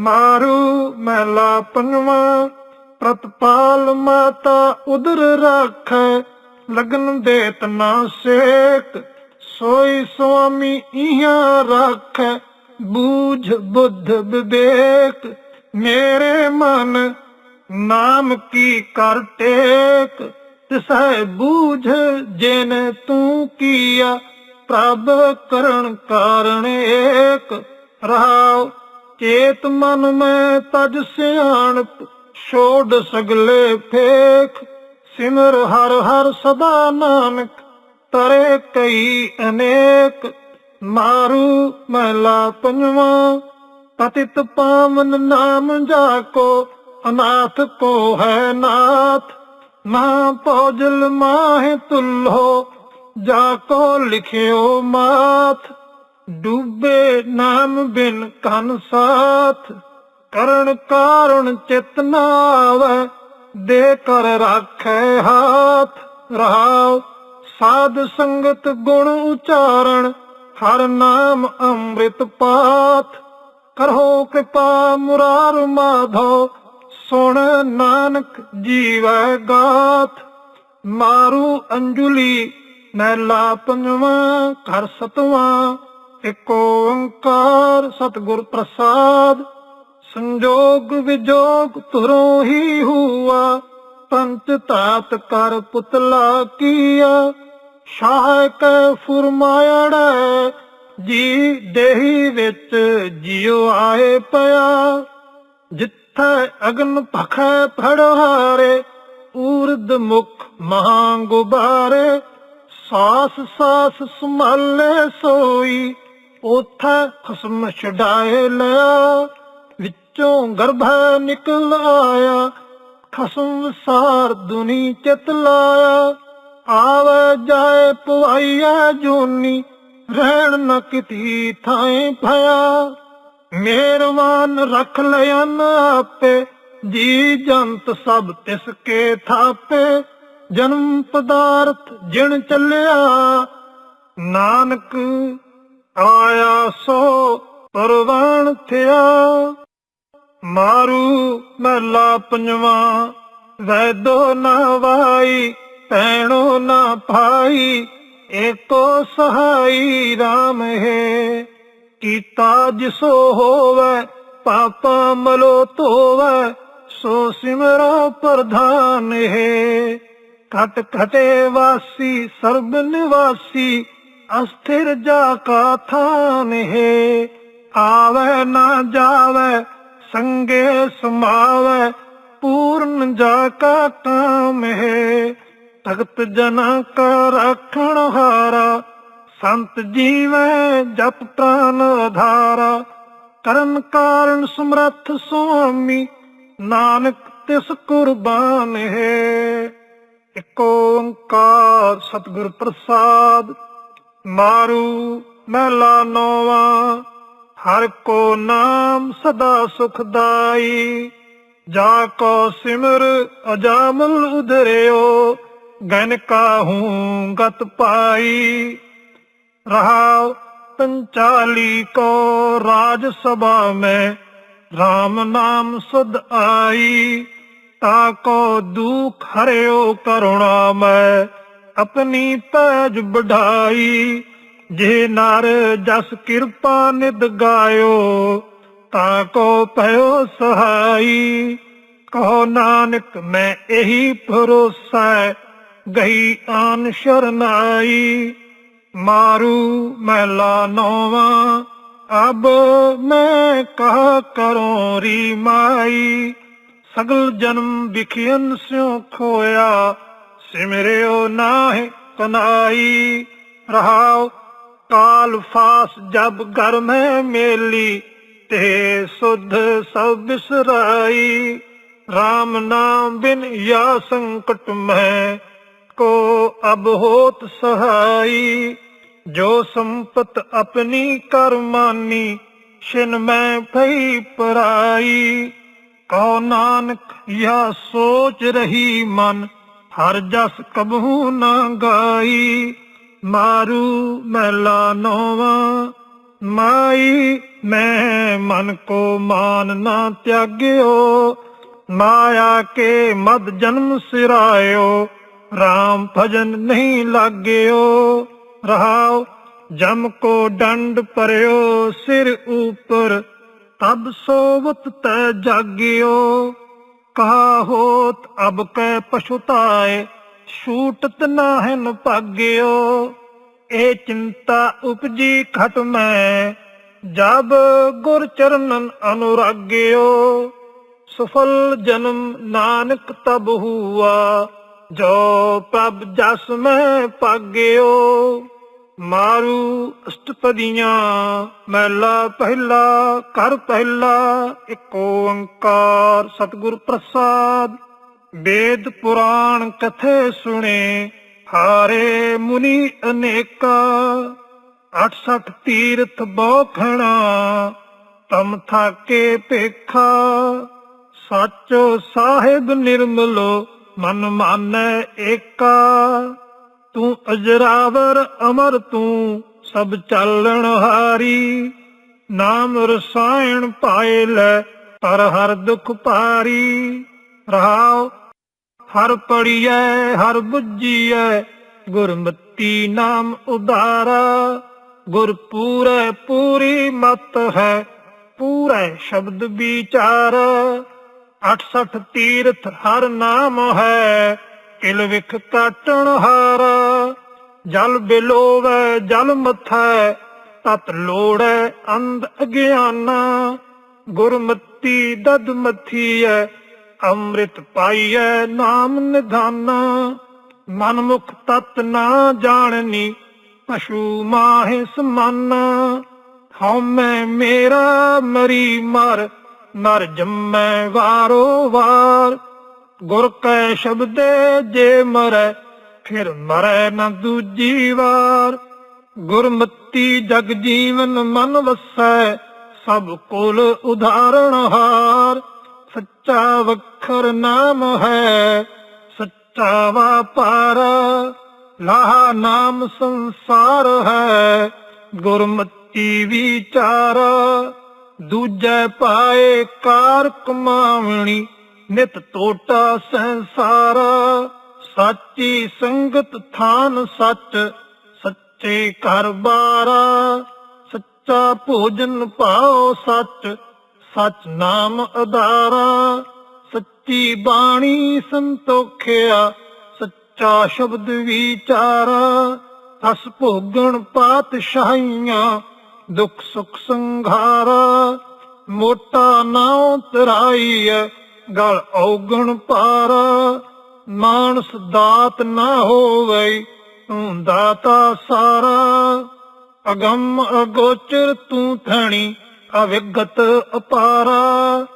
ਮਾਰੂ ਮਹਿਲਾ ਪੰਜਵਾਂ ਪ੍ਰਤਪਾਲ ਮਾਤਾ ਉਦਰ ਰੱਖੈ, ਲਗਨ ਦੇ ਤਨਾ ਸੇਕ, ਸੋਈ ਸੁਆਮੀ ਇਹਾਂ ਰੱਖੈ, ਬੂਝ ਬੁੱਧ ਵਿਵੇਕ, ਮੇਰੇ ਮਨ ਨਾਮ ਕੀ ਕਰ ਟੇਕ, ਤਿਸੈ ਬੂਝ ਜਿਨ ਤੂੰ ਕੀਆ, ਪ੍ਰਭ ਕਰਨ ਕਾਰਣ ਏਕ, ਰਹਾਉ ਚੇਤ ਮਨ ਮੈਂ ਤਜ ਸਿਆਣਪ, ਛੋੜ ਸਗਲੇ ਫੇਖ। ਸਿਮਰ ਹਰ ਹਰ ਸਦਾ ਨਾਨਕ, ਤਰੇ ਕਈ ਅਨੇਕ। ਮਾਰੂ ਮਹਿਲਾ ਪੰਜਵਾਂ, ਪਤਿਤ ਪਾਵਨ ਨਾਮ ਜਾ ਕੋ, ਅਨਾਥ ਕੋ ਹੈ ਨਾਥ। ਨਾ ਪੌਜਲ ਮਾਹਿ ਤੁਲੋ ਜਾ ਕੋ ਲਿਖਿਓ ਮਾਥ। ਡੂਬੇ ਨਾਮ ਬਿਨ ਕਨ ਸਾਥ, ਕਰਨ ਕਾਰਣ ਚਿਤ ਨਾ ਦੇ ਕਰ ਰਾਖੈ ਹਾਥ। ਰਹਾਉ ਸਾਧ ਸੰਗਤ ਗੁਣ ਉਚਾਰਣ, ਹਰ ਨਾਮ ਅੰਮ੍ਰਿਤ ਪਾਠ। ਕਰੋ ਕਿਰਪਾ ਮੁਰਾਰ ਮਾਧੋ, ਸੁਣ ਨਾਨਕ ਜੀਵੈ ਗਾਥ। ਮਾਰੂ ਅੰਜੁਲੀ ਮਹਿਲਾ ਪੰਜਵਾਂ ਕਰ ਸਤਵਾਂ। ਏਕ ਓੰਕਾਰ ਸਤਿਗੁਰ ਪ੍ਰਸਾਦ, ਸੰਜੋਗ ਵਿਜੋਗ ਤੁਰੋ ਹੀ ਹੁਆ, ਪੰਚ ਤਾਤ ਕਰ ਪੁਤਲਾ ਕੀਆ, ਸ਼ਾਹ ਕੈ ਫੁਰਮਾਇੜਾ ਜੀ ਦੇਹੀ ਵਿੱਚ ਜਿਉ ਆਏ ਪਿਆ। ਜਿੱਥੇ ਅਗਨ ਭਖੈ ਫੜਹਾਰੇ ਊਰਦ ਮੁਖ ਮਹਾਂ ਗੁਬਾਰੇ ਸਾਸ ਸਾਸ ਸੰਭਾਲੇ ਸੋਈ ਉਥੇ ਖਸਮ ਛਡਾਏ ਲਿਆ ਵਿੱਚੋਂ ਗਰਭ ਨਿਕਲ ਆਇਆ। ਖਸਮ ਸਾਰ ਦੁਨੀ ਚਿਤ ਲਾਇਆ। ਆਵੇ ਜਾਏ ਪਵਾਈਆ ਜੂਨੀ, ਰਹਿਣ ਨ ਕਿਤੀ ਥਾਂ ਭਇਆ। ਮਿਹਰਬਾਨ ਰੱਖ ਲਿਆਨ ਆਪੇ, ਜੀ ਜੰਤ ਸਭ ਤਿਸ ਕੇ ਥਾਪੇ। ਜਨਮ ਪਦਾਰਥ ਜਿਣ ਚੱਲਿਆ, ਨਾਨਕ ਆਇਆ ਸੋ ਪਰਵਾਨ ਥਿਆ। ਮਾਰੂ ਮਹਿਲਾ ਪੰਜਵਾਂ, ਵੈਦੋ ਨਾ ਵਾਈ ਪੈਣੋ ਨਾ ਭਾਈ, ਏਕੋ ਸਹਾਈ RAM ਹੈ। ਕੀਤਾ ਜਿਸੋ ਹੋਵੇ, ਪਾਪਾ ਮਲੋ ਧੋਵੇ, ਸੋ ਸਿਮਰੋ ਪ੍ਰਧਾਨ ਹੈ। ਘਟ ਘਟੇ ਵਾਸੀ, ਸਰਬ ਨਿਵਾਸੀ ਅਸਥਿਰ ਜਾ ਕਾ ਥਾਨ ਹੈ। ਆਵੇ ਨਾ ਜਾਵੇ, ਸੰਗੇ ਸਮਾਵੇ, ਪੂਰਨ ਜਾ ਕਾ ਕਾਮ ਹੈ। ਤਖਤ ਜਨਾ ਕਾ ਰੱਖਣ ਹਾਰਾ, ਸੰਤ ਜੀਵੈ ਜਪ ਪ੍ਰਾਨ ਆਧਾਰਾ ਕਰਨ ਕਾਰਨ ਸਮਰੱਥ ਸੁਆਮੀ, ਨਾਨਕ ਤਿਸ ਕੁਰਬਾਨ ਹੈ। ਇਕ ਓੰਕਾਰ ਸਤਿਗੁਰ ਪ੍ਰਸਾਦ ਮਾਰੂ ਮਹਿਲਾ ਨੋਵਾ ਹਰ ਕੋ ਨਾਮ ਸਦਾ ਸੁਖਦਾਈ। ਜਾ ਕੋ ਸਿਮਰ ਅਜਾਮਲ ਉਧਰਿਓ ਗਨ ਕਾਹੂ ਗਤ ਪਾਈ। ਰਹਾਉ ਪੰਚਾਲੀ ਕੋ ਰਾਜ ਸਭਾ ਮੈਂ RAM ਨਾਮ ਸੁਧ ਆਈ। ਤਾ ਕੋ ਦੁਖ ਹਰਿਓ ਕਰੁਣਾ ਮੈਂ ਆਪਣੀ ਪੈਜ ਬਢਾਈ ਜੇ ਨਰ ਜਸ ਕਿਰਪਾ ਨਿਦ ਗਾਇਓ, ਤਾ ਕੋ ਭਇਓ ਸਹਾਈ। ਕਹੋ ਨਾਨਕ, ਮੈਂ ਇਹੀ ਭਰੋਸਾ ਗਈ ਆਨ ਸ਼ਰਨਾਈ। ਮਾਰੂ ਮਹਿਲਾ ਨੋਵਾ, ਅਬ ਮੈਂ ਕਹਾ ਕਰੋ ਰੀ ਮਾਈ ਸਗਲ ਜਨਮ ਵਿਖਿਆਨ ਸਿਉ ਖੋਇਆ ਸਿਮਰਿਓ ਨਾਹਿ ਕਨਾਈ ਰਹਾਉ ਕਾਲ ਫਾਸ ਜਬ ਘਰ ਮੈਂ ਮੇਲੀ, ਤੇ ਸੁਧ ਸਭ ਬਿਸਰਾਈ। RAM ਨਾਮ ਬਿਨ ਯਾ ਸੰਕਟ ਮੈਂ, ਕੋ ਅਬ ਹੋਤ ਸਹਾਈ। ਜੋ ਸੰਪਤ ਆਪਣੀ ਕਰਮਾਨੀ ਸ਼ਿਨ ਮੈਂ ਭਈ ਪਰਾਈ। ਕਉ ਨਾਨਕ ਯਾ ਸੋਚ ਰਹੀ ਮਨ ਹਰ ਜਸ ਕਬਹੂ ਨਾ ਗਾਈ, ਮਾਰੂ ਮਹਿਲਾ ਨੋਵਾ ਮਾਈ ਮੈਂ ਮਨ ਕੋ ਮਾਨ ਨਾ ਤਿਆਗਿਓ, ਮਾਇਆ ਕੇ ਮਦ ਜਨਮ ਸਿਰਾਇਓ, ਰਾਮ ਭਜਨ ਨਹੀਂ ਲਾਗਿਓ, ਰਹਾਓ ਜਮ ਕੋ ਡੰਡ ਪਰਿਓ ਸਿਰ ਉਪਰ ਤਬ ਸੋਵਤ ਤੈ ਜਾਗਿਓ। ਕਹਾ ਹੋਤ ਅਬ ਕੈ ਪਛੁਤਾਏ ਛੂਟਤ ਨਾਹਿਨ ਭਾਗਿਓ। ਇਹ ਚਿੰਤਾ ਉਪਜੀ ਖਟ ਮੈਂ, ਜਬ ਗੁਰ ਚਰਨਨ ਅਨੁਰਾਗਿਓ। ਸਫਲ ਜਨਮ ਨਾਨਕ ਤਬ ਹੁਆ, ਜੋ ਪ੍ਰਭ ਜਸ ਮੈਂ ਪਾਗਿਓ ਮਾਰੂ ਅਸ਼ਟਪਦੀਆਂ, ਮਹਿਲਾ ਪਹਿਲਾ ਕਰ ਪਹਿਲਾ, ਇੱਕ ਓੰਕਾਰ ਸਤਿਗੁਰ ਪ੍ਰਸਾਦ। ਵੇਦ ਪੁਰਾਣ ਕਥੇ ਸੁਣੇ, ਹਾਰੇ ਮੁਨੀ ਅਨੇਕਾ। 68 ਤੀਰਥ ਬੋਖਣਾ, ਤਮ ਥਾਕੇ ਭੇਖਾ। ਸਾਚੋ ਸਾਹਿਬ ਨਿਰਮਲੋ, ਮਨ ਮਾਨੈ ਏਕਾ। ਤੂੰ ਅਜਰਾਵਰ ਅਮਰ ਤੂੰ ਸਭ ਚਾਲਣ ਹਾਰੀ। ਨਾਮ ਰਸਾਇਣ ਪਾਏ ਲੈ ਪਰ ਹਰ ਦੁਖ ਪਾਰੀ ਰਹਾਉ, ਹਰ ਪੜੀਐ, ਹਰ ਬੁੱਝੀਐ, ਗੁਰਮਤੀ ਨਾਮ ਉਦਾਰਾ ਗੁਰ ਪੂਰੈ, ਪੂਰੀ ਮਤ ਹੈ, ਪੂਰੇ ਸ਼ਬਦ ਵਿਚਾਰ। 68 ਤੀਰਥ ਹਰ ਨਾਮ ਹੈ ਕਿਲ ਵਿਖ ਕਾਟਣ ਹਾਰ। ਜਲ ਬਿਲੋਵੈ, ਜਲ ਮਥੈ, ਤਤ ਲੋੜੈ ਅੰਧ ਅਗਿਆਨਾ। ਗੁਰਮਤੀ ਦਦ ਮਥੀਐ, ਅੰਮ੍ਰਿਤ ਪਾਈਐ ਨਾਮ ਨਿਧਾਨਾ। ਮਨਮੁਖ ਤਤ ਨਾ ਜਾਣਨੀ, ਪਸ਼ੂ ਮਾਹਿ ਸਮਾਨਾ। ਹਉਮੈ ਮੇਰਾ ਮਰੀ ਮਰ, ਨਰ ਜੰਮੈ ਵਾਰੋ ਵਾਰ। ਗੁਰ ਕੈ ਸ਼ਬਦੇ ਜੇ ਮਰੈ, ਫਿਰ ਮਰੈ ਨਾ ਦੂਜੀ ਵਾਰ। ਗੁਰਮਤੀ ਜਗ ਜੀਵਨ ਮਨ ਵਸੈ, ਸਭ ਕੁਲ ਉਧਾਰਨ ਹਾਰ। ਸੱਚਾ ਵਖਰ ਨਾਮ ਹੈ, ਸੱਚਾ ਵਾਪਾਰ। ਲਾਹ ਨਾਮ ਸੰਸਾਰ ਹੈ, ਗੁਰਮਤੀ ਵਿਚਾਰ। ਦੂਜੇ ਪਾਏ ਕਾਰ ਕਮਾਵਣੀ ਨਿਤ ਟੋਟਾ ਸੰਸਾਰ, ਸੱਚੀ ਸੰਗਤ ਥਾਨ ਸੱਚ, ਸੱਚੇ ਘਰ ਬਾਰਾ, ਸੱਚਾ ਭੋਜਨ ਪਾਓ ਸੱਚ ਸੱਚ ਨਾਮ ਅਦਾਰਾ ਸੱਚੀ ਬਾਣੀ ਸੰਤੋਖਿਆ, ਸੱਚਾ ਸ਼ਬਦ ਵਿਚਾਰਾ ਅਸ ਭੋਗਣ ਪਾਤਸ਼ਾਹੀਆਂ, ਦੁੱਖ ਸੁਖ ਸੰਘਾਰਾ, ਮੋਟਾ ਨਾਉ ਤਰਾਈਐ ਗਲ ਔਗਣ ਪਾਰਾ ਮਾਨਸ ਦਾਤ ਨਾ ਹੋਵੇ ਤੂੰ ਦਾਤਾ ਸਾਰਾ। ਅਗੰਮ ਅਗੋਚਰ ਤੂੰ ਥਣੀ, ਅਵਿਗਤ ਅਪਾਰਾ।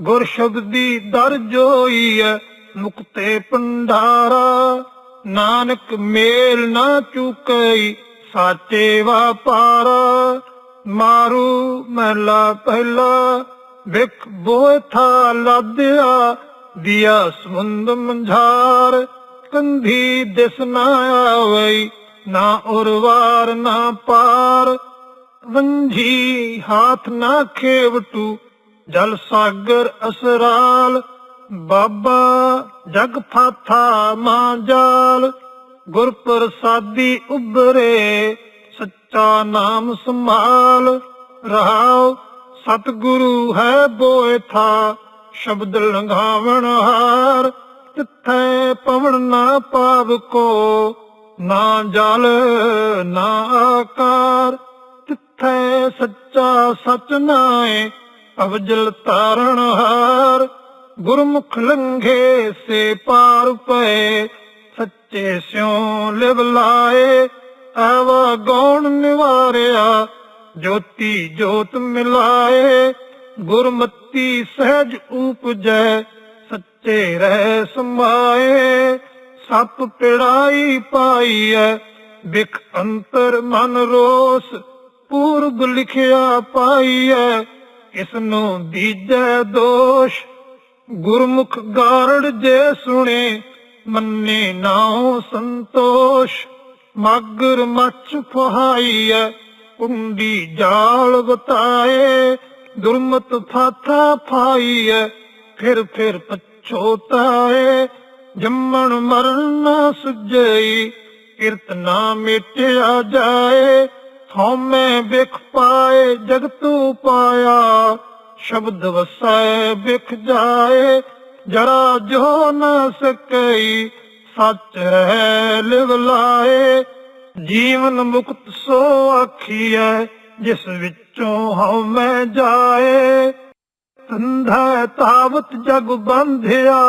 ਗੁਰ ਸ਼ਬਦੀ ਦਰ ਜੋਈਐ, ਮੁਕਤੇ ਪੰਡਾਰਾ ਨਾਨਕ ਮੇਲ ਨਾ ਚੁਕਈ, ਸਾਚੇ ਵਾਪਾਰਾ। ਮਾਰੂ ਮਹਿਲਾ ਪਹਿਲਾ ਵਿਖ ਬੋਥਾ ਲਾਦਿਆ ਦਿਆ ਸਮੁੰਦ ਮੰਝਾਰ, ਕੰਧੀ ਦਿਸ ਨਾ ਆਵਈ, ਨਾ ਉਰਵਾਰ ਨਾ ਪਾਰ। ਵੰਝੀ ਹਾਥ ਨਾ ਖੇਵਟੂ, ਜਲ ਸਾਗਰ ਅਸਰਾਲ। ਬਾਬਾ ਜਗ ਫਾਥਾ ਮਾਂ ਜਾਲ ਗੁਰ ਪ੍ਰਸਾਦੀ ਉਬਰੇ ਸੱਚਾ ਨਾਮ ਸੰਭਾਲ। ਰਹਾਉ ਸਤਿਗੁਰੂ ਹੈ ਬੋਏ ਥਾ, ਸ਼ਬਦ ਲੰਘਾਵਣ ਹਾਰ। ਤਿੱਥੈ ਪਵਨ ਨਾ ਪਾਵ ਕੋ, ਨਾ ਜਲ, ਨਾ ਆਕਾਰ। ਤਿੱਥੈ ਸੱਚਾ ਸਚ ਨਾਏ, ਅਵਜਲ ਤਾਰਣ ਹਾਰ। ਗੁਰਮੁਖ ਲੰਘੇ ਸੇ ਪਾਰ ਪਏ, ਸੱਚੇ ਸਿਉ ਲਿਵ ਲਾਏ। ਆਵਾ ਗੌਣ ਨਿਵਾਰਿਆ ਜੋਤੀ ਜੋਤ ਮਿਲਾਏ, ਗੁਰਮਤੀ ਸਹਿਜ ਉਪਜੈ, ਸੱਚੇ ਰਹਿ ਸਮਾਏ। ਸੱਪ ਪਿੜਾਈ ਪਾਈਐ, ਵਿਖ ਅੰਤਰ ਮਨ ਰੋਸ, ਪੂਰਬ ਲਿਖਿਆ ਪਾਈਐ ਇਸ ਨੂੰ ਦੀਜੈ ਦੋਸ਼। ਗੁਰਮੁਖ ਗਾਰੜ ਜੇ ਸੁਣੇ, ਮੰਨੇ ਨਾਉ ਸੰਤੋਸ਼। ਮਗਰ ਮੱਛ ਫਹਾਈਐ ਕੁੰਡੀ ਜਾਲ ਬਤਾਏ ਦੁਰਮਤ ਫਾਥਾ ਫਾਈਐ ਫਿਰ ਫਿਰ ਪਛੋਤਾਏ ਜੰਮਣ ਮਰਨ ਨਾ ਸੁਝਈ, ਕਿਰਤ ਨਾ ਮਿਟਿਆ ਜਾਏ। ਹਉਮੈ ਵਿਖ ਪਾਏ, ਜਗਤੂ ਪਾਇਆ ਸ਼ਬਦ ਵਸੈ ਵਿਖ ਜਾਏ। ਜਰਾ ਜੋ ਨ ਸਕਈ, ਸੱਚ ਰਹਿ ਲਿਵ ਲਾਏ। ਜੀਵਨ ਮੁਕਤ ਸੋ ਆਖੀਐ, ਜਿਸ ਵਿੱਚੋਂ ਹਉਮੈ ਜਾਏ। ਸੰਧਾ ਤਾਵਤ ਜਗ ਬੰਧਿਆ,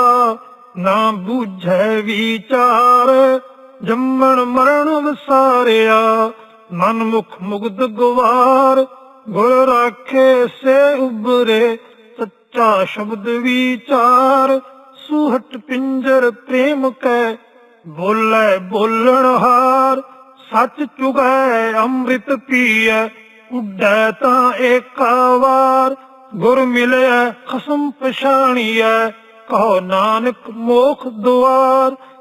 ਨਾ ਬੂਝੈ ਵਿਚਾਰ। ਜੰਮਣ ਮਰਨ ਵਿਸਾਰਿਆ, ਮਨ ਮੁਖ ਮੁਗਧ ਗਵਾਰ। ਗੁਰ ਰਾਖੇ ਸੇ ਉਬਰੇ ਸੱਚਾ ਸ਼ਬਦ ਵਿਚਾਰ। ਸੁਹਟ ਪਿੰਜਰ ਪ੍ਰੇਮ ਕੈ, ਬੋਲੇ ਬੋਲਣ ਹਾਰ। ਸੱਚ ਚੁਗੈ ਅੰਮ੍ਰਿਤ ਪੀਐ ਉੱਡੈ ਤਾਂ ਏਕਾ ਵਾਰ ਗੁਰ ਮਿਲਿਆ ਖਸਮ ਪਛਾਣੀਐ। ਕਹੋ ਨਾਨਕ ਮੋਖ ਦੁਆਰ।